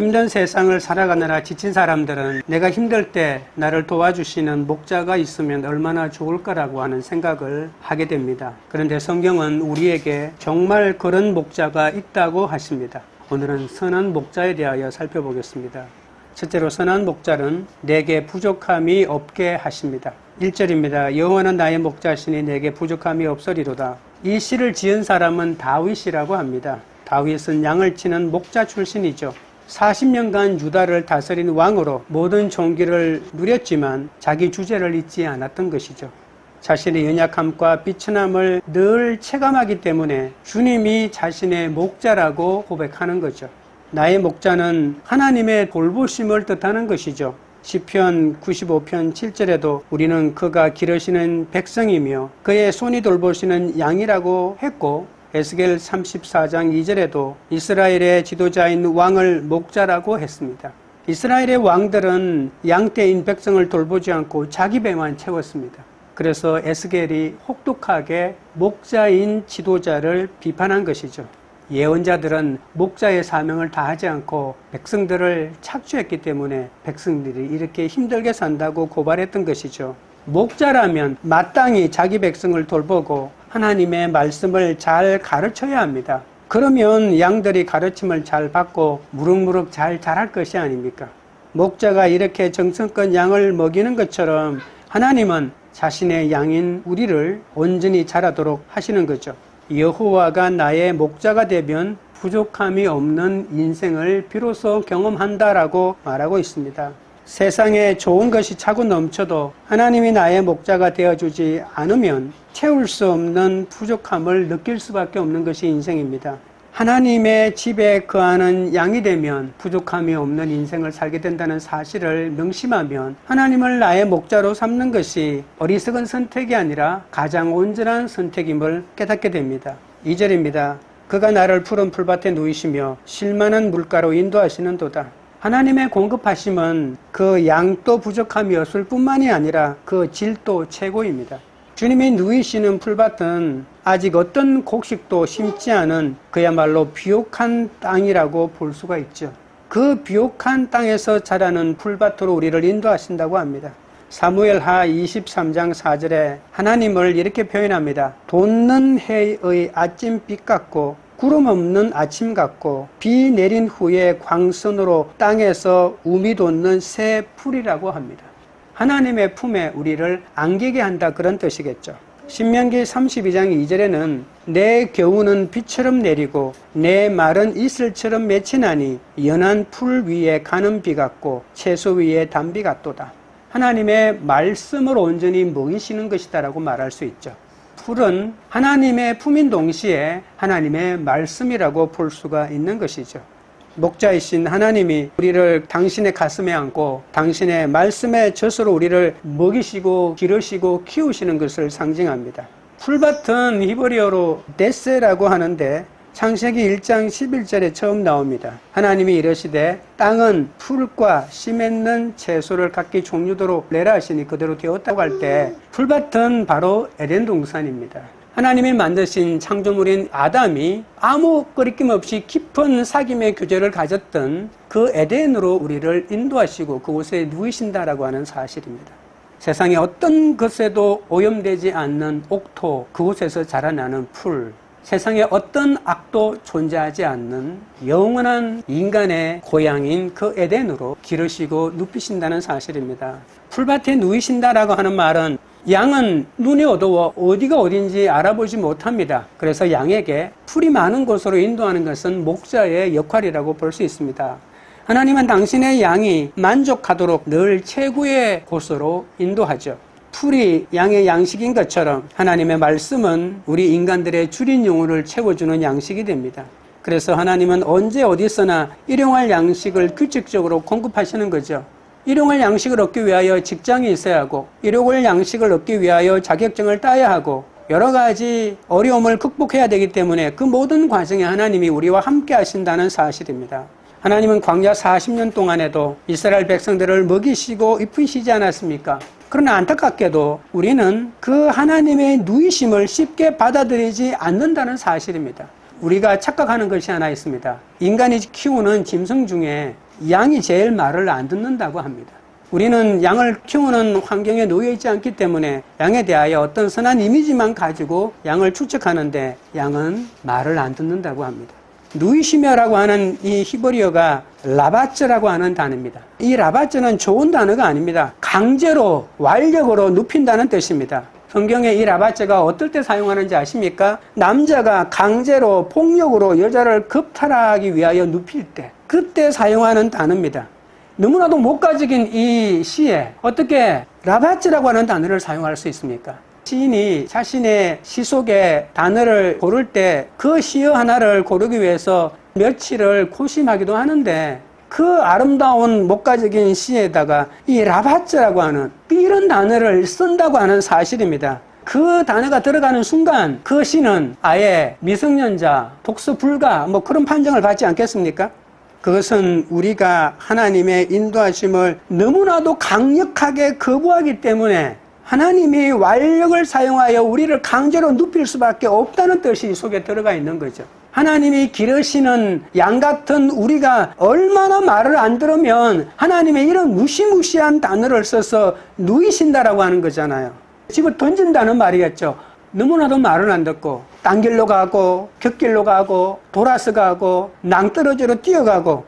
힘든 세상을 살아가느라 지친 사람들은 내가 힘들 때 나를 도와주시는 목자가 있으면 얼마나 좋을 까라고 하는 생각을 하게 됩니다. 그런데 성경은 우리에게 정말 그런 목자가 있다고 하십니다. 오늘은 선한 목자에 대하여 살펴보겠습니다. 첫째로 선한 목자는 내게 부족함이 없게 하십니다. 1절입니다. 여호와는 나의 목자시니 내게 부족함이 없으리로다. 이 시를 지은 사람은 다윗이라고 합니다. 다윗은 양을 치는 목자 출신이죠. 40년간 유다를 다스린 왕으로 모든 종기를 누렸지만 자기 주제를 잊지 않았던 것이죠. 자신의 연약함과 비천함을 늘 체감하기 때문에 주님이 자신의 목자라고 고백하는 거죠. 나의 목자는 하나님의 돌보심을 뜻하는 것이죠. 시편 95편 7절에도 우리는 그가 기르시는 백성이며 그의 손이 돌보시는 양이라고 했고 에스겔 34장 2절에도 이스라엘의 지도자인 왕을 목자라고 했습니다. 이스라엘의 왕들은 양떼인 백성을 돌보지 않고 자기 배만 채웠습니다. 그래서 에스겔이 혹독하게 목자인 지도자를 비판한 것이죠. 예언자들은 목자의 사명을 다하지 않고 백성들을 착취했기 때문에 백성들이 이렇게 힘들게 산다고 고발했던 것이죠. 목자라면 마땅히 자기 백성을 돌보고 하나님의 말씀을 잘 가르쳐야 합니다. 그러면 양들이 가르침을 잘 받고 무럭무럭 잘 자랄 것이 아닙니까? 목자가 이렇게 정성껏 양을 먹이는 것처럼 하나님은 자신의 양인 우리를 온전히 자라도록 하시는 거죠. 여호와가 나의 목자가 되면 부족함이 없는 인생을 비로소 경험한다라고 말하고 있습니다. 세상에 좋은 것이 차고 넘쳐도 하나님이 나의 목자가 되어주지 않으면 채울 수 없는 부족함을 느낄 수밖에 없는 것이 인생입니다. 하나님의 집에 거하는 양이 되면 부족함이 없는 인생을 살게 된다는 사실을 명심하면 하나님을 나의 목자로 삼는 것이 어리석은 선택이 아니라 가장 온전한 선택임을 깨닫게 됩니다. 2절입니다. 그가 나를 푸른 풀밭에 누이시며 실만한 물가로 인도하시는 도다. 하나님의 공급하심은 그 양도 부족함이 없을 뿐만이 아니라 그 질도 최고입니다. 주님이 누이시는 풀밭은 아직 어떤 곡식도 심지 않은 그야말로 비옥한 땅이라고 볼 수가 있죠. 그 비옥한 땅에서 자라는 풀밭으로 우리를 인도하신다고 합니다. 사무엘 하 23장 4절에 하나님을 이렇게 표현합니다. 돋는 해의 아침빛 같고 구름 없는 아침 같고 비 내린 후에 광선으로 땅에서 우미 돋는 새 풀이라고 합니다. 하나님의 품에 우리를 안기게 한다 그런 뜻이겠죠. 신명기 32장 2절에는 내 겨우는 비처럼 내리고 내 말은 이슬처럼 맺히나니 연한 풀 위에 가는 비 같고 채소 위에 단비 같도다. 하나님의 말씀을 온전히 먹이시는 것이다라고 말할 수 있죠. 풀은 하나님의 품인 동시에 하나님의 말씀이라고 볼 수가 있는 것이죠. 목자이신 하나님이 우리를 당신의 가슴에 안고 당신의 말씀의 젖으로 우리를 먹이시고 기르시고 키우시는 것을 상징합니다. 풀밭은 히브리어로 데세라고 하는데 창세기 1장 11절에 처음 나옵니다. 하나님이 이러시되 땅은 풀과 씨 맺는 채소를 각기 종류대로 내라 하시니 그대로 되었다고 할 때 풀밭은 바로 에덴 동산입니다. 하나님이 만드신 창조물인 아담이 아무 거리낌 없이 깊은 사귐의 교제를 가졌던 그 에덴으로 우리를 인도하시고 그곳에 누이신다라고 하는 사실입니다. 세상에 어떤 것에도 오염되지 않는 옥토, 그곳에서 자라나는 풀, 세상에 어떤 악도 존재하지 않는 영원한 인간의 고향인 그 에덴으로 기르시고 눕히신다는 사실입니다. 풀밭에 누이신다라고 하는 말은 양은 눈이 어두워 어디가 어딘지 알아보지 못합니다. 그래서 양에게 풀이 많은 곳으로 인도하는 것은 목자의 역할이라고 볼 수 있습니다. 하나님은 당신의 양이 만족하도록 늘 최고의 곳으로 인도하죠. 풀이 양의 양식인 것처럼 하나님의 말씀은 우리 인간들의 줄인 영혼을 채워주는 양식이 됩니다. 그래서 하나님은 언제 어디서나 일용할 양식을 규칙적으로 공급하시는 거죠. 일용할 양식을 얻기 위하여 직장이 있어야 하고, 일용할 양식을 얻기 위하여 자격증을 따야 하고, 여러 가지 어려움을 극복해야 되기 때문에 그 모든 과정에 하나님이 우리와 함께 하신다는 사실입니다. 하나님은 광야 40년 동안에도 이스라엘 백성들을 먹이시고 입히시지 않았습니까? 그러나 안타깝게도 우리는 그 하나님의 누이심을 쉽게 받아들이지 않는다는 사실입니다. 우리가 착각하는 것이 하나 있습니다. 인간이 키우는 짐승 중에 양이 제일 말을 안 듣는다고 합니다. 우리는 양을 키우는 환경에 놓여 있지 않기 때문에 양에 대하여 어떤 선한 이미지만 가지고 양을 추측하는데 양은 말을 안 듣는다고 합니다. 누이시며라고 하는 이 히브리어가 라바츠라고 하는 단어입니다. 이 라바츠는 좋은 단어가 아닙니다. 강제로 완력으로 눕힌다는 뜻입니다. 성경에 이 라바츠가 어떨 때 사용하는지 아십니까? 남자가 강제로 폭력으로 여자를 급탈하기 위하여 눕힐 때 그때 사용하는 단어입니다. 너무나도 목가적인 이 시에 어떻게 라바츠라고 하는 단어를 사용할 수 있습니까? 시인이 자신의 시 속에 단어를 고를 때 그 시어 하나를 고르기 위해서 며칠을 고심하기도 하는데 그 아름다운 목가적인 시에다가 이 라바츠라고 하는 이런 단어를 쓴다고 하는 사실입니다. 그 단어가 들어가는 순간 그 시는 아예 미성년자, 독서 불가 뭐 그런 판정을 받지 않겠습니까? 그것은 우리가 하나님의 인도하심을 너무나도 강력하게 거부하기 때문에 하나님이 완력을 사용하여 우리를 강제로 눕힐 수밖에 없다는 뜻이 속에 들어가 있는 거죠. 하나님이 기르시는 양 같은 우리가 얼마나 말을 안 들으면 하나님의 이런 무시무시한 단어를 써서 누이신다라고 하는 거잖아요. 집을 던진다는 말이겠죠. 너무나도 말을 안 듣고 딴 길로 가고 곁길로 가고 돌아서 가고 낭떠러지로 뛰어가고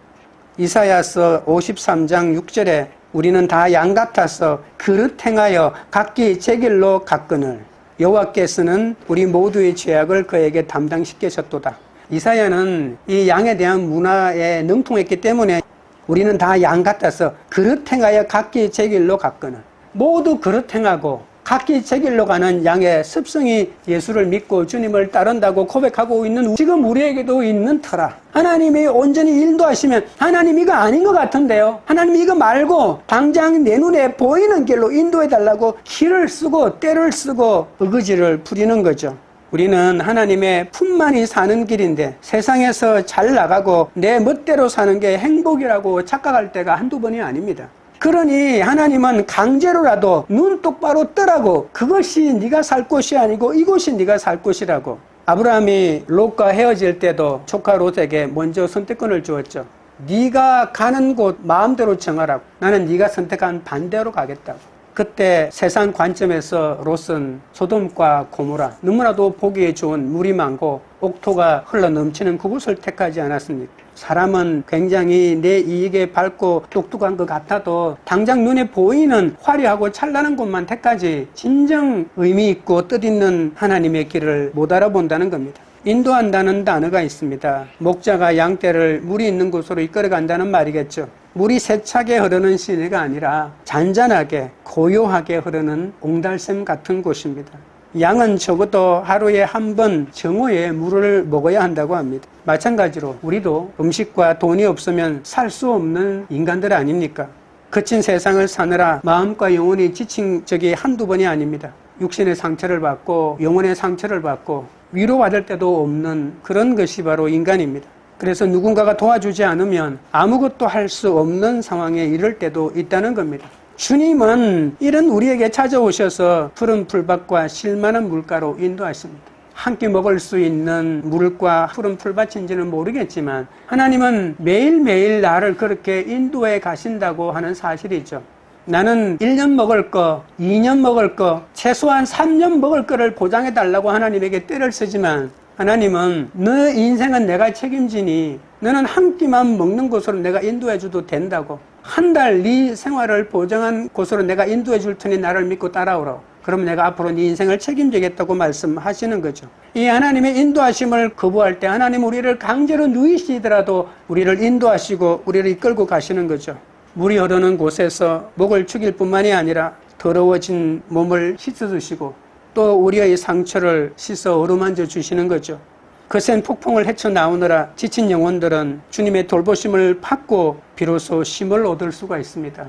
이사야서 53장 6절에 우리는 다 양 같아서 그릇 행하여 각기 제 길로 갔거늘 여호와께서는 우리 모두의 죄악을 그에게 담당시키셨도다. 이사야는 이 양에 대한 문화에 능통했기 때문에 우리는 다 양 같아서 그릇 행하여 각기 제 길로 갔거늘 모두 그릇 행하고 각기 제 길로 가는 양의 습성이 예수를 믿고 주님을 따른다고 고백하고 있는 지금 우리에게도 있는 터라. 하나님이 온전히 인도하시면 하나님 이거 아닌 것 같은데요. 하나님 이거 말고 당장 내 눈에 보이는 길로 인도해 달라고 길을 쓰고 때를 쓰고 의거지를 부리는 거죠. 우리는 하나님의 품만이 사는 길인데 세상에서 잘 나가고 내 멋대로 사는 게 행복이라고 착각할 때가 한두 번이 아닙니다. 그러니 하나님은 강제로라도 눈 똑바로 뜨라고 그것이 네가 살 곳이 아니고 이곳이 네가 살 곳이라고 아브라함이 롯과 헤어질 때도 조카 롯에게 먼저 선택권을 주었죠. 네가 가는 곳 마음대로 정하라고 나는 네가 선택한 반대로 가겠다고 그때 세상 관점에서 롯은 소돔과 고모라 너무나도 보기에 좋은 물이 많고 옥토가 흘러 넘치는 그곳을 택하지 않았습니까? 사람은 굉장히 내 이익에 밝고 똑똑한 것 같아도 당장 눈에 보이는 화려하고 찬란한 곳만 택하지 진정 의미 있고 뜻있는 하나님의 길을 못 알아본다는 겁니다. 인도한다는 단어가 있습니다. 목자가 양떼를 물이 있는 곳으로 이끌어 간다는 말이겠죠. 물이 세차게 흐르는 시내가 아니라 잔잔하게 고요하게 흐르는 옹달샘 같은 곳입니다. 양은 적어도 하루에 한 번 정오에 물을 먹어야 한다고 합니다. 마찬가지로 우리도 음식과 돈이 없으면 살 수 없는 인간들 아닙니까? 거친 세상을 사느라 마음과 영혼이 지친 적이 한두 번이 아닙니다. 육신의 상처를 받고 영혼의 상처를 받고 위로받을 때도 없는 그런 것이 바로 인간입니다. 그래서 누군가가 도와주지 않으면 아무것도 할 수 없는 상황에 이를 때도 있다는 겁니다. 주님은 이런 우리에게 찾아오셔서 푸른 풀밭과 실만한 물가로 인도하십니다. 한 끼 먹을 수 있는 물과 푸른 풀밭인지는 모르겠지만 하나님은 매일매일 나를 그렇게 인도해 가신다고 하는 사실이죠. 나는 1년 먹을 거, 2년 먹을 거, 최소한 3년 먹을 거를 보장해 달라고 하나님에게 때를 쓰지만 하나님은 너 인생은 내가 책임지니 너는 한 끼만 먹는 곳으로 내가 인도해 줘도 된다고 한 달 네 생활을 보장한 곳으로 내가 인도해 줄 테니 나를 믿고 따라오라. 그럼 내가 앞으로 네 인생을 책임지겠다고 말씀하시는 거죠. 이 하나님의 인도하심을 거부할 때 하나님 우리를 강제로 누이시더라도 우리를 인도하시고 우리를 이끌고 가시는 거죠. 물이 흐르는 곳에서 목을 죽일 뿐만이 아니라 더러워진 몸을 씻어주시고 또 우리의 상처를 씻어 어루만져 주시는 거죠. 거센 폭풍을 헤쳐나오느라 지친 영혼들은 주님의 돌보심을 받고 비로소 쉼을 얻을 수가 있습니다.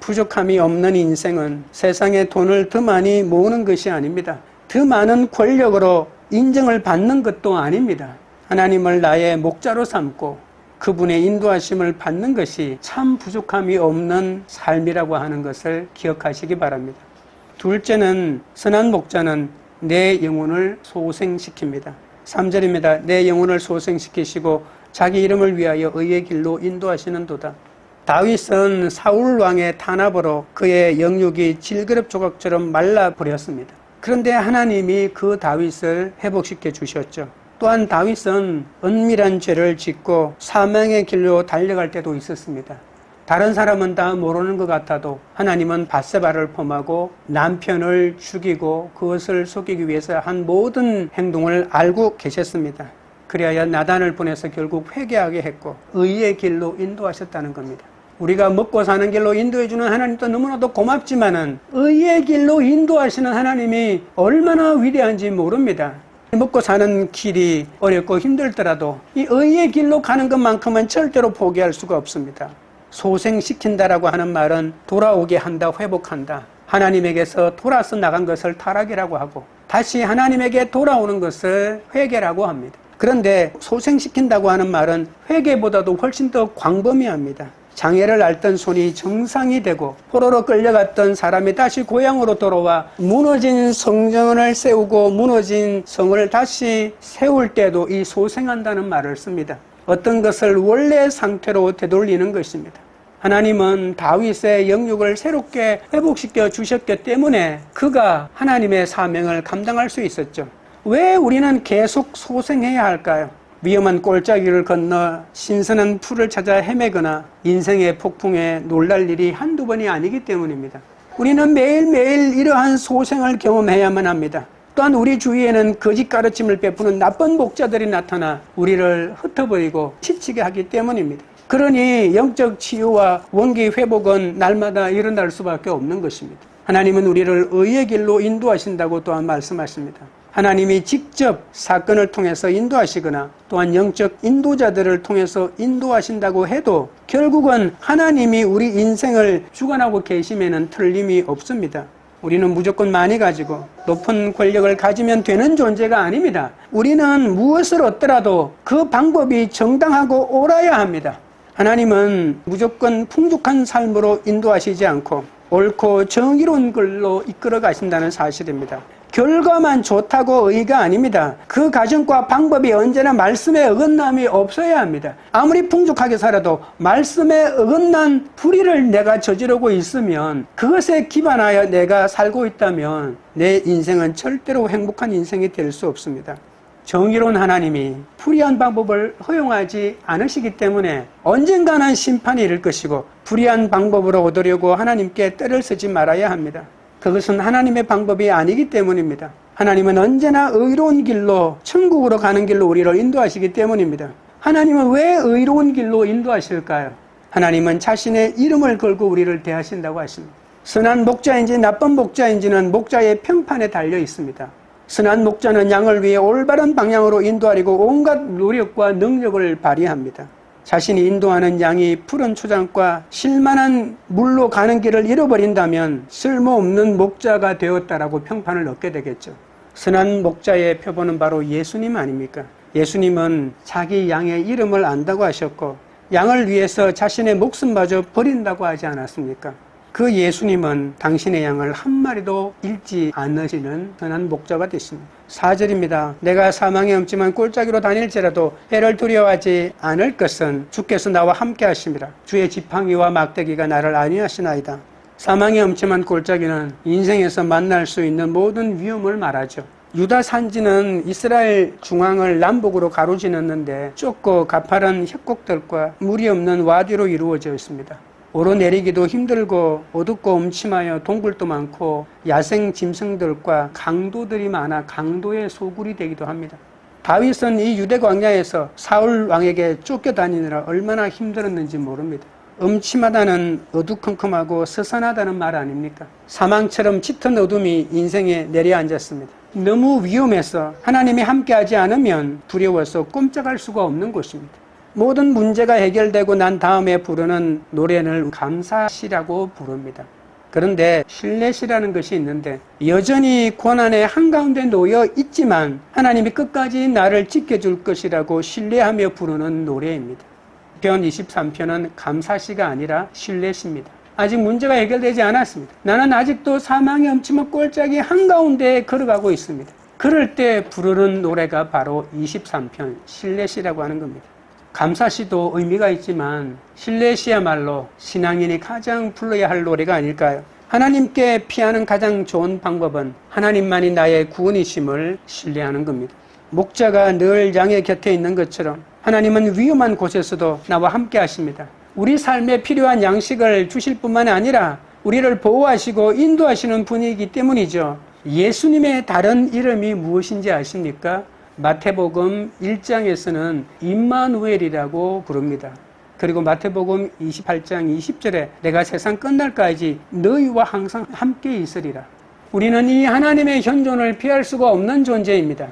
부족함이 없는 인생은 세상에 돈을 더 많이 모으는 것이 아닙니다. 더 많은 권력으로 인정을 받는 것도 아닙니다. 하나님을 나의 목자로 삼고 그분의 인도하심을 받는 것이 참 부족함이 없는 삶이라고 하는 것을 기억하시기 바랍니다. 둘째는 선한 목자는 내 영혼을 소생시킵니다. 3절입니다. 내 영혼을 소생시키시고 자기 이름을 위하여 의의 길로 인도하시는 도다. 다윗은 사울 왕의 탄압으로 그의 영육이 질그릇 조각처럼 말라 버렸습니다. 그런데 하나님이 그 다윗을 회복시켜 주셨죠. 또한 다윗은 은밀한 죄를 짓고 사망의 길로 달려갈 때도 있었습니다. 다른 사람은 다 모르는 것 같아도 하나님은 바세바를 범하고 남편을 죽이고 그것을 속이기 위해서 한 모든 행동을 알고 계셨습니다. 그래야 나단을 보내서 결국 회개하게 했고 의의 길로 인도하셨다는 겁니다. 우리가 먹고 사는 길로 인도해주는 하나님도 너무나도 고맙지만은 의의 길로 인도하시는 하나님이 얼마나 위대한지 모릅니다. 먹고 사는 길이 어렵고 힘들더라도 이 의의 길로 가는 것만큼은 절대로 포기할 수가 없습니다. 소생시킨다라고 하는 말은 돌아오게 한다, 회복한다. 하나님에게서 돌아서 나간 것을 타락이라고 하고 다시 하나님에게 돌아오는 것을 회개라고 합니다. 그런데 소생시킨다고 하는 말은 회개보다도 훨씬 더 광범위합니다. 장애를 앓던 손이 정상이 되고 포로로 끌려갔던 사람이 다시 고향으로 돌아와 무너진 성전을 세우고 무너진 성을 다시 세울 때도 이 소생한다는 말을 씁니다. 어떤 것을 원래 상태로 되돌리는 것입니다. 하나님은 다윗의 영육을 새롭게 회복시켜 주셨기 때문에 그가 하나님의 사명을 감당할 수 있었죠. 왜 우리는 계속 소생해야 할까요? 위험한 골짜기를 건너 신선한 풀을 찾아 헤매거나 인생의 폭풍에 놀랄 일이 한두 번이 아니기 때문입니다. 우리는 매일매일 이러한 소생을 경험해야만 합니다. 또한 우리 주위에는 거짓 가르침을 베푸는 나쁜 목자들이 나타나 우리를 흩어버리고 지치게 하기 때문입니다. 그러니 영적 치유와 원기 회복은 날마다 일어날 수밖에 없는 것입니다. 하나님은 우리를 의의 길로 인도하신다고 또한 말씀하십니다. 하나님이 직접 사건을 통해서 인도하시거나 또한 영적 인도자들을 통해서 인도하신다고 해도 결국은 하나님이 우리 인생을 주관하고 계심에는 틀림이 없습니다. 우리는 무조건 많이 가지고 높은 권력을 가지면 되는 존재가 아닙니다. 우리는 무엇을 얻더라도 그 방법이 정당하고 옳아야 합니다. 하나님은 무조건 풍족한 삶으로 인도하시지 않고 옳고 정의로운 걸로 이끌어 가신다는 사실입니다. 결과만 좋다고 의가 아닙니다. 그 가정과 방법이 언제나 말씀에 어긋남이 없어야 합니다. 아무리 풍족하게 살아도 말씀에 어긋난 불의를 내가 저지르고 있으면 그것에 기반하여 내가 살고 있다면 내 인생은 절대로 행복한 인생이 될 수 없습니다. 정의로운 하나님이 불의한 방법을 허용하지 않으시기 때문에 언젠가는 심판이 이를 것이고 불의한 방법으로 얻으려고 하나님께 때를 쓰지 말아야 합니다. 그것은 하나님의 방법이 아니기 때문입니다. 하나님은 언제나 의로운 길로 천국으로 가는 길로 우리를 인도하시기 때문입니다. 하나님은 왜 의로운 길로 인도하실까요? 하나님은 자신의 이름을 걸고 우리를 대하신다고 하십니다. 선한 목자인지 나쁜 목자인지는 목자의 평판에 달려 있습니다. 선한 목자는 양을 위해 올바른 방향으로 인도하려고 온갖 노력과 능력을 발휘합니다. 자신이 인도하는 양이 푸른 초장과 실만한 물로 가는 길을 잃어버린다면 쓸모없는 목자가 되었다라고 평판을 얻게 되겠죠. 선한 목자의 표본은 바로 예수님 아닙니까? 예수님은 자기 양의 이름을 안다고 하셨고 양을 위해서 자신의 목숨마저 버린다고 하지 않았습니까? 그 예수님은 당신의 양을 한 마리도 잃지 않으시는 선한 목자가 되십니다. 4절입니다. 내가 사망에 없지만 꼴짜기로 다닐지라도 해를 두려워하지 않을 것은 주께서 나와 함께 하십니다. 주의 지팡이와 막대기가 나를 안위하시나이다. 사망에 없지만 꼴짜기는 인생에서 만날 수 있는 모든 위험을 말하죠. 유다 산지는 이스라엘 중앙을 남북으로 가로지녔는데 좁고 가파른 협곡들과 물이 없는 와디로 이루어져 있습니다. 오르내리기도 힘들고 어둡고 음침하여 동굴도 많고 야생 짐승들과 강도들이 많아 강도의 소굴이 되기도 합니다. 다윗은 이 유대 광야에서 사울 왕에게 쫓겨다니느라 얼마나 힘들었는지 모릅니다. 음침하다는 어두컴컴하고 서산하다는 말 아닙니까? 사망처럼 짙은 어둠이 인생에 내려앉았습니다. 너무 위험해서 하나님이 함께하지 않으면 두려워서 꼼짝할 수가 없는 곳입니다. 모든 문제가 해결되고 난 다음에 부르는 노래는 감사시라고 부릅니다. 그런데 신뢰시라는 것이 있는데 여전히 고난의 한가운데 놓여 있지만 하나님이 끝까지 나를 지켜줄 것이라고 신뢰하며 부르는 노래입니다. 편 23편은 감사시가 아니라 신뢰시입니다. 아직 문제가 해결되지 않았습니다. 나는 아직도 사망의 엄침한 꼴짝이 한가운데 걸어가고 있습니다. 그럴 때 부르는 노래가 바로 23편 신뢰시라고 하는 겁니다. 감사시도 의미가 있지만 신뢰시야말로 신앙인이 가장 불러야 할 노래가 아닐까요? 하나님께 피하는 가장 좋은 방법은 하나님만이 나의 구원이심을 신뢰하는 겁니다. 목자가 늘 양의 곁에 있는 것처럼 하나님은 위험한 곳에서도 나와 함께 하십니다. 우리 삶에 필요한 양식을 주실 뿐만 아니라 우리를 보호하시고 인도하시는 분이기 때문이죠. 예수님의 다른 이름이 무엇인지 아십니까? 마태복음 1장에서는 임마누엘이라고 부릅니다. 그리고 마태복음 28장 20절에 내가 세상 끝날까지 너희와 항상 함께 있으리라. 우리는 이 하나님의 현존을 피할 수가 없는 존재입니다.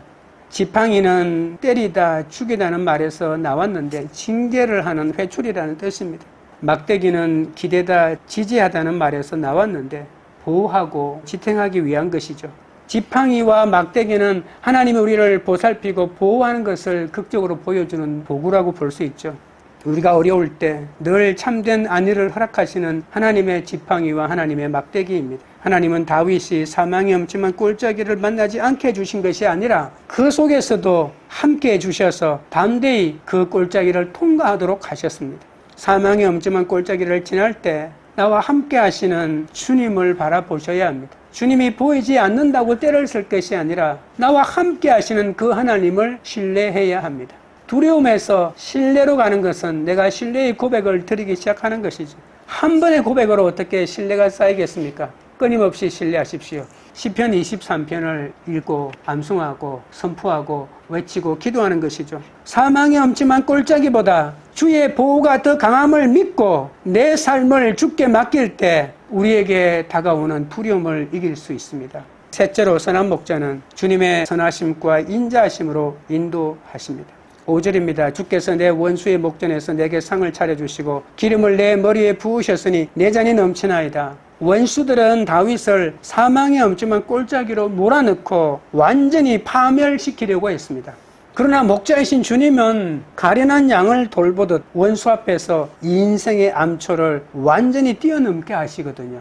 지팡이는 때리다 죽이다는 말에서 나왔는데 징계를 하는 회초리라는 뜻입니다. 막대기는 기대다 지지하다는 말에서 나왔는데 보호하고 지탱하기 위한 것이죠. 지팡이와 막대기는 하나님이 우리를 보살피고 보호하는 것을 극적으로 보여주는 도구라고 볼 수 있죠. 우리가 어려울 때 늘 참된 안위를 허락하시는 하나님의 지팡이와 하나님의 막대기입니다. 하나님은 다윗이 사망이 엄침한 꼴짜기를 만나지 않게 해주신 것이 아니라 그 속에서도 함께 해주셔서 담대히 그 꼴짜기를 통과하도록 하셨습니다. 사망이 엄침한 꼴짜기를 지날 때 나와 함께 하시는 주님을 바라보셔야 합니다. 주님이 보이지 않는다고 때를 쓸 것이 아니라 나와 함께 하시는 그 하나님을 신뢰해야 합니다. 두려움에서 신뢰로 가는 것은 내가 신뢰의 고백을 드리기 시작하는 것이죠. 한 번의 고백으로 어떻게 신뢰가 쌓이겠습니까? 끊임없이 신뢰하십시오. 시편 23편을 읽고 암송하고 선포하고 외치고 기도하는 것이죠. 사망이 엄침한 꼴짜기보다 주의 보호가 더 강함을 믿고 내 삶을 주께 맡길 때 우리에게 다가오는 두려움을 이길 수 있습니다. 셋째로 선한 목자는 주님의 선하심과 인자하심으로 인도하십니다. 5절입니다. 주께서 내 원수의 목전에서 내게 상을 차려주시고 기름을 내 머리에 부으셨으니 내 잔이 넘치나이다. 원수들은 다윗을 사망의 엄침한 꼴짜기로 몰아넣고 완전히 파멸시키려고 했습니다. 그러나 목자이신 주님은 가련한 양을 돌보듯 원수 앞에서 인생의 암초를 완전히 뛰어넘게 하시거든요.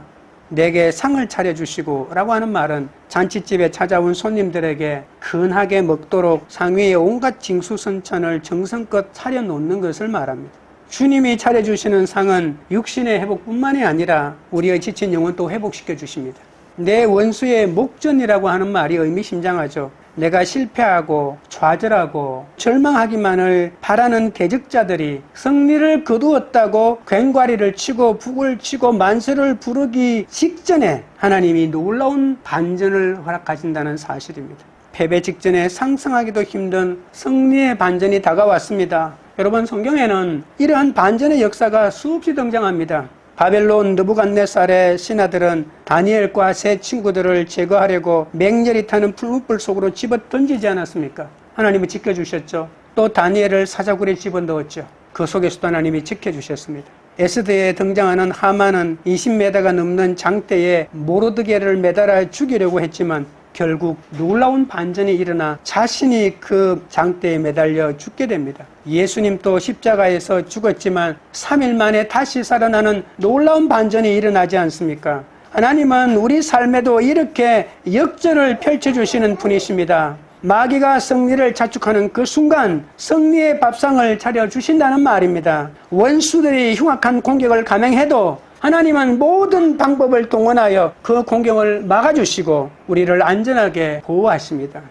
내게 상을 차려주시고 라고 하는 말은 잔치집에 찾아온 손님들에게 근하게 먹도록 상위에 온갖 징수선천을 정성껏 차려놓는 것을 말합니다. 주님이 차려주시는 상은 육신의 회복뿐만이 아니라 우리의 지친 영혼 도 회복시켜 주십니다. 내 원수의 목전이라고 하는 말이 의미심장하죠. 내가 실패하고 좌절하고 절망하기만을 바라는 대적자들이 승리를 거두었다고 괭과리를 치고 북을 치고 만세를 부르기 직전에 하나님이 놀라운 반전을 허락하신다는 사실입니다. 패배 직전에 상승하기도 힘든 승리의 반전이 다가왔습니다. 여러분 성경에는 이러한 반전의 역사가 수없이 등장합니다. 바벨론 느부갓네살의 신하들은 다니엘과 세 친구들을 제거하려고 맹렬히 타는 풀무불 속으로 집어 던지지 않았습니까? 하나님이 지켜주셨죠. 또 다니엘을 사자굴에 집어 넣었죠. 그 속에서도 하나님이 지켜주셨습니다. 에스더에 등장하는 하만은 20m가 넘는 장대에 모로드게를 매달아 죽이려고 했지만 결국 놀라운 반전이 일어나 자신이 그 장대에 매달려 죽게 됩니다. 예수님도 십자가에서 죽었지만 3일 만에 다시 살아나는 놀라운 반전이 일어나지 않습니까? 하나님은 우리 삶에도 이렇게 역전을 펼쳐주시는 분이십니다. 마귀가 승리를 자축하는 그 순간 승리의 밥상을 차려주신다는 말입니다. 원수들이 흉악한 공격을 감행해도 하나님은 모든 방법을 동원하여 그 공격을 막아주시고 우리를 안전하게 보호하십니다.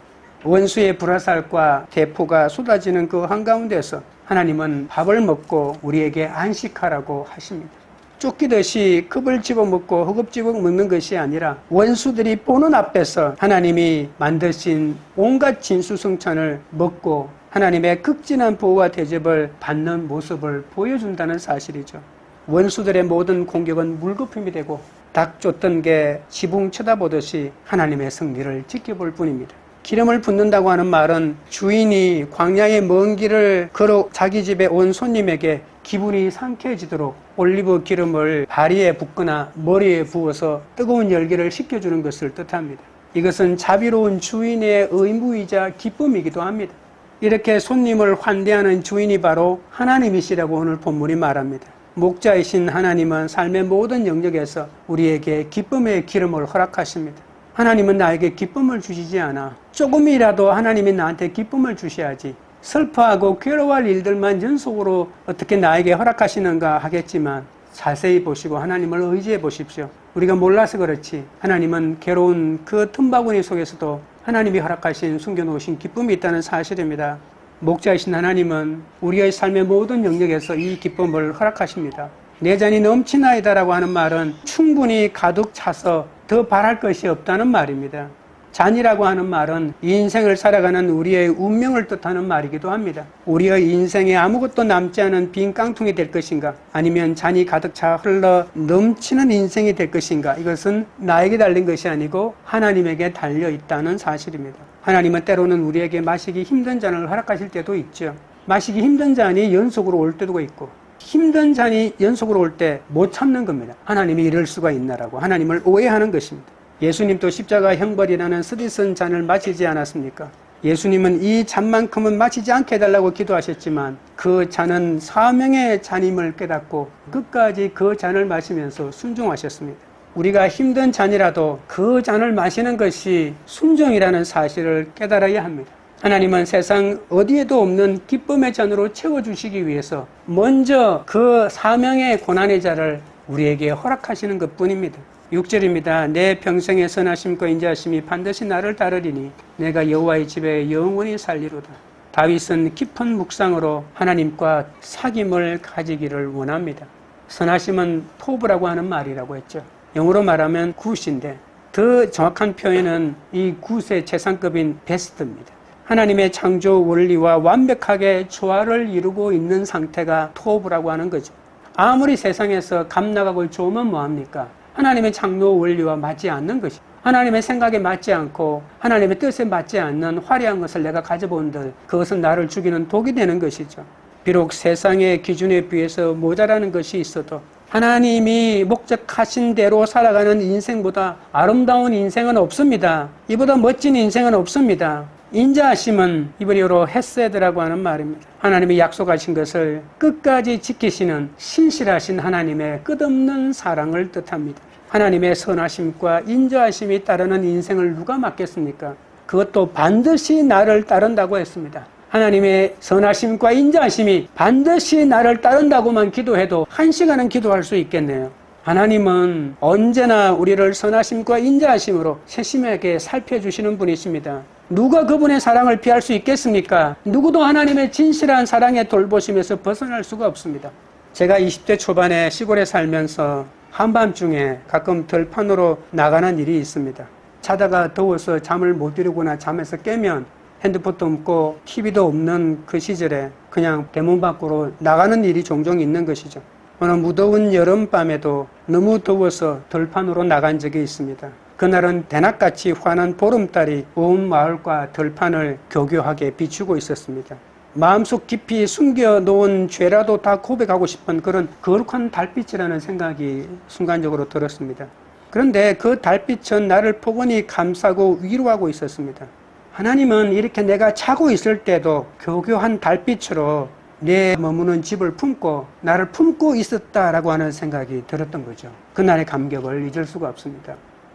원수의 불화살과 대포가 쏟아지는 그 한가운데서 하나님은 밥을 먹고 우리에게 안식하라고 하십니다. 쫓기듯이 급을 집어먹고 허겁지겁 먹는 것이 아니라 원수들이 보는 앞에서 하나님이 만드신 온갖 진수성찬을 먹고 하나님의 극진한 보호와 대접을 받는 모습을 보여준다는 사실이죠. 원수들의 모든 공격은 물거품이 되고 닭 쫓던 게 지붕 쳐다보듯이 하나님의 승리를 지켜볼 뿐입니다. 기름을 붓는다고 하는 말은 주인이 광야의 먼 길을 걸어 자기 집에 온 손님에게 기분이 상쾌해지도록 올리브 기름을 다리에 붓거나 머리에 부어서 뜨거운 열기를 식혀주는 것을 뜻합니다. 이것은 자비로운 주인의 의무이자 기쁨이기도 합니다. 이렇게 손님을 환대하는 주인이 바로 하나님이시라고 오늘 본문이 말합니다. 목자이신 하나님은 삶의 모든 영역에서 우리에게 기쁨의 기름을 허락하십니다. 하나님은 나에게 기쁨을 주시지 않아. 조금이라도 하나님이 나한테 기쁨을 주셔야지. 슬퍼하고 괴로워할 일들만 연속으로 어떻게 나에게 허락하시는가 하겠지만 자세히 보시고 하나님을 의지해 보십시오. 우리가 몰라서 그렇지 하나님은 괴로운 그 틈바구니 속에서도 하나님이 허락하신 숨겨놓으신 기쁨이 있다는 사실입니다. 목자이신 하나님은 우리의 삶의 모든 영역에서 이 기쁨을 허락하십니다. 내 잔이 넘치나이다라고 하는 말은 충분히 가득 차서 더 바랄 것이 없다는 말입니다. 잔이라고 하는 말은 이 인생을 살아가는 우리의 운명을 뜻하는 말이기도 합니다. 우리의 인생에 아무것도 남지 않은 빈 깡통이 될 것인가? 아니면 잔이 가득 차 흘러 넘치는 인생이 될 것인가? 이것은 나에게 달린 것이 아니고 하나님에게 달려 있다는 사실입니다. 하나님은 때로는 우리에게 마시기 힘든 잔을 허락하실 때도 있죠. 마시기 힘든 잔이 연속으로 올 때도 있고 힘든 잔이 연속으로 올 때 못 참는 겁니다. 하나님이 이럴 수가 있나라고 하나님을 오해하는 것입니다. 예수님도 십자가 형벌이라는 쓰디쓴 잔을 마시지 않았습니까? 예수님은 이 잔만큼은 마시지 않게 해달라고 기도하셨지만 그 잔은 사명의 잔임을 깨닫고 끝까지 그 잔을 마시면서 순종하셨습니다. 우리가 힘든 잔이라도 그 잔을 마시는 것이 순종이라는 사실을 깨달아야 합니다. 하나님은 세상 어디에도 없는 기쁨의 잔으로 채워주시기 위해서 먼저 그 사명의 고난의 자를 우리에게 허락하시는 것 뿐입니다. 6절입니다. 내 평생의 선하심과 인자하심이 반드시 나를 따르리니 내가 여호와의 집에 영원히 살리로다. 다윗은 깊은 묵상으로 하나님과 사귐을 가지기를 원합니다. 선하심은 토브라고 하는 말이라고 했죠. 영어로 말하면 굿인데 더 정확한 표현은 이 굿의 최상급인 베스트입니다. 하나님의 창조 원리와 완벽하게 조화를 이루고 있는 상태가 토브라고 하는 거죠. 아무리 세상에서 감나각을 좋으면 뭐합니까? 하나님의 창조 원리와 맞지 않는 것이 하나님의 생각에 맞지 않고 하나님의 뜻에 맞지 않는 화려한 것을 내가 가져본들 그것은 나를 죽이는 독이 되는 것이죠. 비록 세상의 기준에 비해서 모자라는 것이 있어도 하나님이 목적하신 대로 살아가는 인생보다 아름다운 인생은 없습니다. 이보다 멋진 인생은 없습니다. 인자하심은 이브리어로 헤세드라고 하는 말입니다. 하나님이 약속하신 것을 끝까지 지키시는 신실하신 하나님의 끝없는 사랑을 뜻합니다. 하나님의 선하심과 인자하심이 따르는 인생을 누가 맡겠습니까? 그것도 반드시 나를 따른다고 했습니다. 하나님의 선하심과 인자하심이 반드시 나를 따른다고만 기도해도 한 시간은 기도할 수 있겠네요. 하나님은 언제나 우리를 선하심과 인자하심으로 세심하게 살펴주시는 분이십니다. 누가 그분의 사랑을 피할 수 있겠습니까? 누구도 하나님의 진실한 사랑의 돌보심에서 벗어날 수가 없습니다. 제가 20대 초반에 시골에 살면서 한밤중에 가끔 들판으로 나가는 일이 있습니다. 자다가 더워서 잠을 못 이루거나 잠에서 깨면 핸드폰도 없고 TV도 없는 그 시절에 그냥 대문 밖으로 나가는 일이 종종 있는 것이죠. 어느 무더운 여름밤에도 너무 더워서 들판으로 나간 적이 있습니다. 그날은 대낮같이 환한 보름달이 온 마을과 들판을 교교하게 비추고 있었습니다. 마음속 깊이 숨겨 놓은 죄라도 다 고백하고 싶은 그런 거룩한 달빛이라는 생각이 순간적으로 들었습니다. 그런데 그 달빛은 나를 포근히 감싸고 위로하고 있었습니다. 하나님은 이렇게 내가 자고 있을 때도 교교한 달빛으로 내 머무는 집을 품고 나를 품고 있었다라고 하는 생각이 들었던 거죠. 그날의 감격을 잊을 수가 없습니다.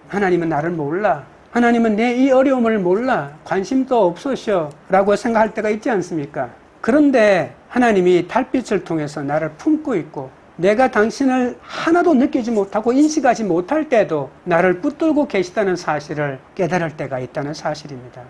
하나님은 나를 몰라. 하나님은 내 이 어려움을 몰라. 관심도 없으셔. 라고 생각할 때가 있지 않습니까? 그런데 하나님이 달빛을 통해서 나를 품고 있고 내가 당신을 하나도 느끼지 못하고 인식하지 못할 때도 나를 붙들고 계시다는 사실을 깨달을 때가 있다는 사실입니다.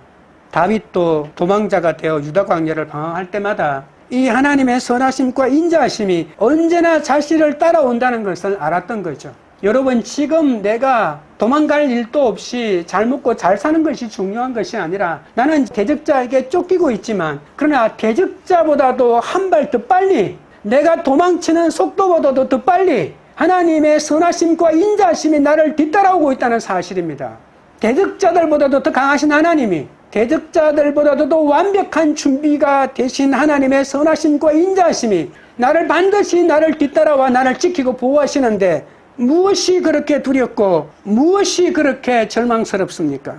다윗도 도망자가 되어 유다 광야를 방황할 때마다 이 하나님의 선하심과 인자하심이 언제나 자신을 따라온다는 것을 알았던 거죠. 여러분, 지금 내가 도망갈 일도 없이 잘 먹고 잘 사는 것이 중요한 것이 아니라 나는 대적자에게 쫓기고 있지만 그러나 대적자보다도 한 발 더 빨리 내가 도망치는 속도보다도 더 빨리 하나님의 선하심과 인자하심이 나를 뒤따라오고 있다는 사실입니다. 대적자들보다도 더 강하신 하나님이 대적자들보다도 더 완벽한 준비가 되신 하나님의 선하심과 인자하심이 나를 반드시 나를 뒤따라와 나를 지키고 보호하시는데 무엇이 그렇게 두렵고 무엇이 그렇게 절망스럽습니까?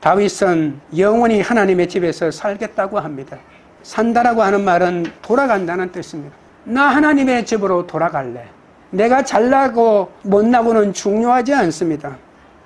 다윗은 영원히 하나님의 집에서 살겠다고 합니다. 산다라고 하는 말은 돌아간다는 뜻입니다. 나 하나님의 집으로 돌아갈래. 내가 잘나고 못나고는 중요하지 않습니다.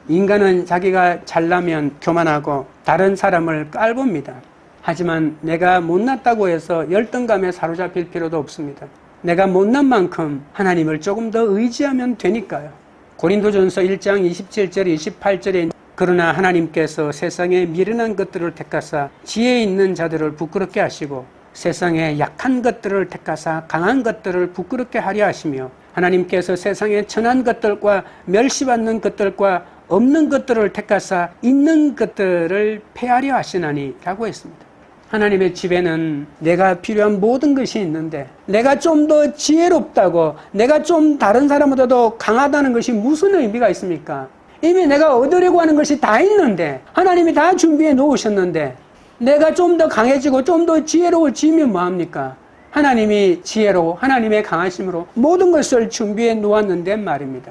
인간은 자기가 잘나면 교만하고 다른 사람을 깔봅니다. 하지만 내가 못났다고 해서 열등감에 사로잡힐 필요도 없습니다. 내가 못난 만큼 하나님을 조금 더 의지하면 되니까요. 고린도전서 1장 27절 28절에 그러나 하나님께서 세상에 미련한 것들을 택하사 지혜 있는 자들을 부끄럽게 하시고 세상에 약한 것들을 택하사 강한 것들을 부끄럽게 하려 하시며 하나님께서 세상에 천한 것들과 멸시받는 것들과 없는 것들을 택하사 있는 것들을 폐하려 하시나니 라고 했습니다. 하나님의 집에는 내가 필요한 모든 것이 있는데 내가 좀 더 지혜롭다고 내가 좀 다른 사람보다도 강하다는 것이 무슨 의미가 있습니까? 이미 내가 얻으려고 하는 것이 다 있는데 하나님이 다 준비해 놓으셨는데 내가 좀 더 강해지고 좀 더 지혜로워지면 뭐합니까? 하나님이 지혜로 하나님의 강하심으로 모든 것을 준비해 놓았는데 말입니다.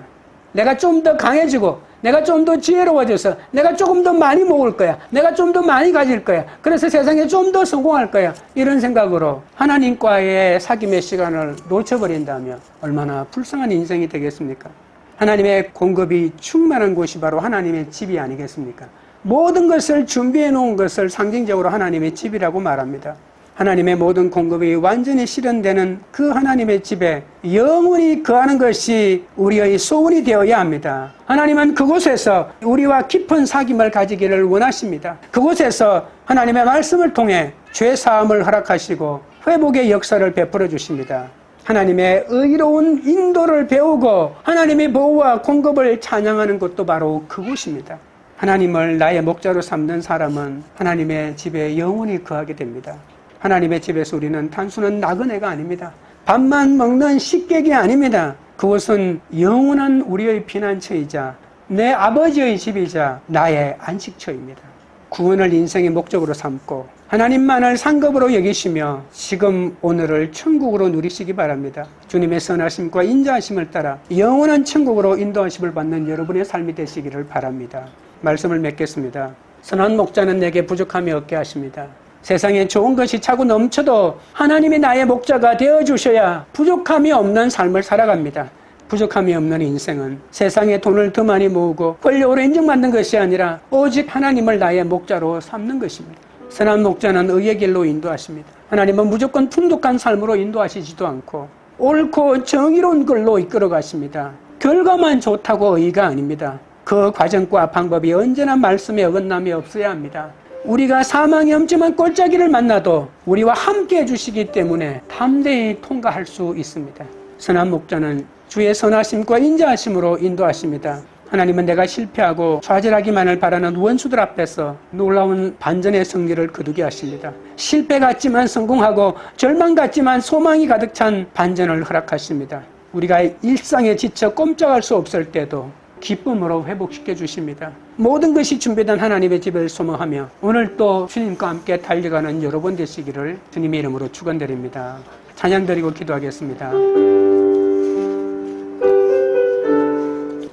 내가 좀 더 강해지고 내가 좀 더 지혜로워져서 내가 조금 더 많이 먹을 거야. 내가 좀 더 많이 가질 거야. 그래서 세상에 좀 더 성공할 거야. 이런 생각으로 하나님과의 사귐의 시간을 놓쳐버린다면 얼마나 불쌍한 인생이 되겠습니까? 하나님의 공급이 충만한 곳이 바로 하나님의 집이 아니겠습니까? 모든 것을 준비해 놓은 것을 상징적으로 하나님의 집이라고 말합니다. 하나님의 모든 공급이 완전히 실현되는 그 하나님의 집에 영원히 거하는 것이 우리의 소원이 되어야 합니다. 하나님은 그곳에서 우리와 깊은 사귐을 가지기를 원하십니다. 그곳에서 하나님의 말씀을 통해 죄 사함을 허락하시고 회복의 역사를 베풀어 주십니다. 하나님의 의로운 인도를 배우고 하나님의 보호와 공급을 찬양하는 것도 바로 그곳입니다. 하나님을 나의 목자로 삼는 사람은 하나님의 집에 영원히 거하게 됩니다. 하나님의 집에서 우리는 단순한 나그네가 아닙니다. 밥만 먹는 식객이 아닙니다. 그곳은 영원한 우리의 피난처이자 내 아버지의 집이자 나의 안식처입니다. 구원을 인생의 목적으로 삼고 하나님만을 상급으로 여기시며 지금 오늘을 천국으로 누리시기 바랍니다. 주님의 선하심과 인자하심을 따라 영원한 천국으로 인도하심을 받는 여러분의 삶이 되시기를 바랍니다. 말씀을 맺겠습니다. 선한 목자는 내게 부족함이 없게 하십니다. 세상에 좋은 것이 차고 넘쳐도 하나님이 나의 목자가 되어 주셔야 부족함이 없는 삶을 살아갑니다. 부족함이 없는 인생은 세상에 돈을 더 많이 모으고 권력으로 인정받는 것이 아니라 오직 하나님을 나의 목자로 삼는 것입니다. 선한 목자는 의의 길로 인도하십니다. 하나님은 무조건 풍족한 삶으로 인도하시지도 않고 옳고 정의로운 걸로 이끌어 가십니다. 결과만 좋다고 의가 아닙니다. 그 과정과 방법이 언제나 말씀에 어긋남이 없어야 합니다. 우리가 사망이 엄지만 꼴짜기를 만나도 우리와 함께 해주시기 때문에 담대히 통과할 수 있습니다. 선한 목자는 주의 선하심과 인자하심으로 인도하십니다. 하나님은 내가 실패하고 좌절하기만을 바라는 원수들 앞에서 놀라운 반전의 승리를 거두게 하십니다. 실패 같지만 성공하고 절망 같지만 소망이 가득 찬 반전을 허락하십니다. 우리가 일상에 지쳐 꼼짝할 수 없을 때도 기쁨으로 회복시켜 주십니다. 모든 것이 준비된 하나님의 집을 소망하며 오늘 또 주님과 함께 달려가는 여러분 되시기를 주님의 이름으로 축원드립니다. 찬양 드리고 기도하겠습니다.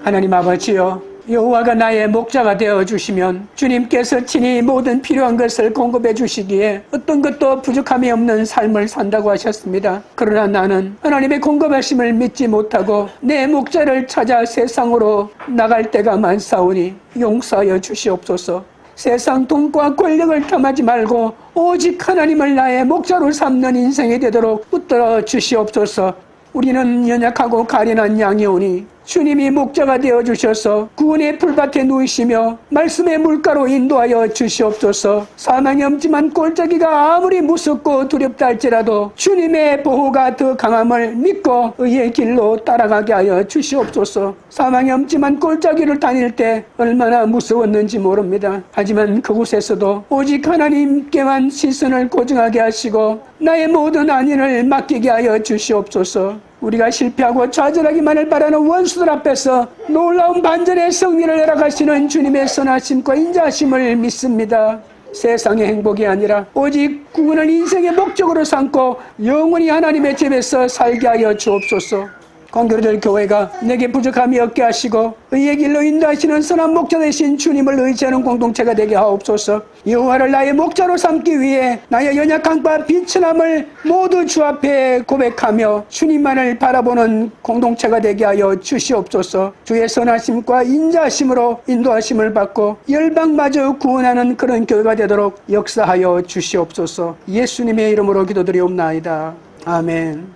하나님 아버지여 여호와가 나의 목자가 되어 주시면 주님께서 친히 모든 필요한 것을 공급해 주시기에 어떤 것도 부족함이 없는 삶을 산다고 하셨습니다. 그러나 나는 하나님의 공급하심을 믿지 못하고 내 목자를 찾아 세상으로 나갈 때가 많사오니 용서하여 주시옵소서. 세상 돈과 권력을 탐하지 말고 오직 하나님을 나의 목자로 삼는 인생이 되도록 붙들어 주시옵소서. 우리는 연약하고 가련한 양이오니 주님이 목자가 되어 주셔서 구원의 풀밭에 누이시며 말씀의 물가로 인도하여 주시옵소서. 사망이 없지만 꼴짜기가 아무리 무섭고 두렵다 할지라도 주님의 보호가 더 강함을 믿고 의의 길로 따라가게 하여 주시옵소서. 사망이 없지만 꼴짜기를 다닐 때 얼마나 무서웠는지 모릅니다. 하지만 그곳에서도 오직 하나님께만 시선을 고정하게 하시고 나의 모든 안위를 맡기게 하여 주시옵소서. 우리가 실패하고 좌절하기만을 바라는 원수들 앞에서 놀라운 반전의 승리를 열어가시는 주님의 선하심과 인자하심을 믿습니다. 세상의 행복이 아니라 오직 구원을 인생의 목적으로 삼고 영원히 하나님의 집에서 살게 하여 주옵소서. 공교들 교회가 내게 부족함이 없게 하시고 의의 길로 인도하시는 선한 목자 되신 주님을 의지하는 공동체가 되게 하옵소서. 여호와를 나의 목자로 삼기 위해 나의 연약한 바 비천함을 모두 주 앞에 고백하며 주님만을 바라보는 공동체가 되게 하여 주시옵소서. 주의 선하심과 인자하심으로 인도하심을 받고 열방마저 구원하는 그런 교회가 되도록 역사하여 주시옵소서. 예수님의 이름으로 기도드리옵나이다. 아멘.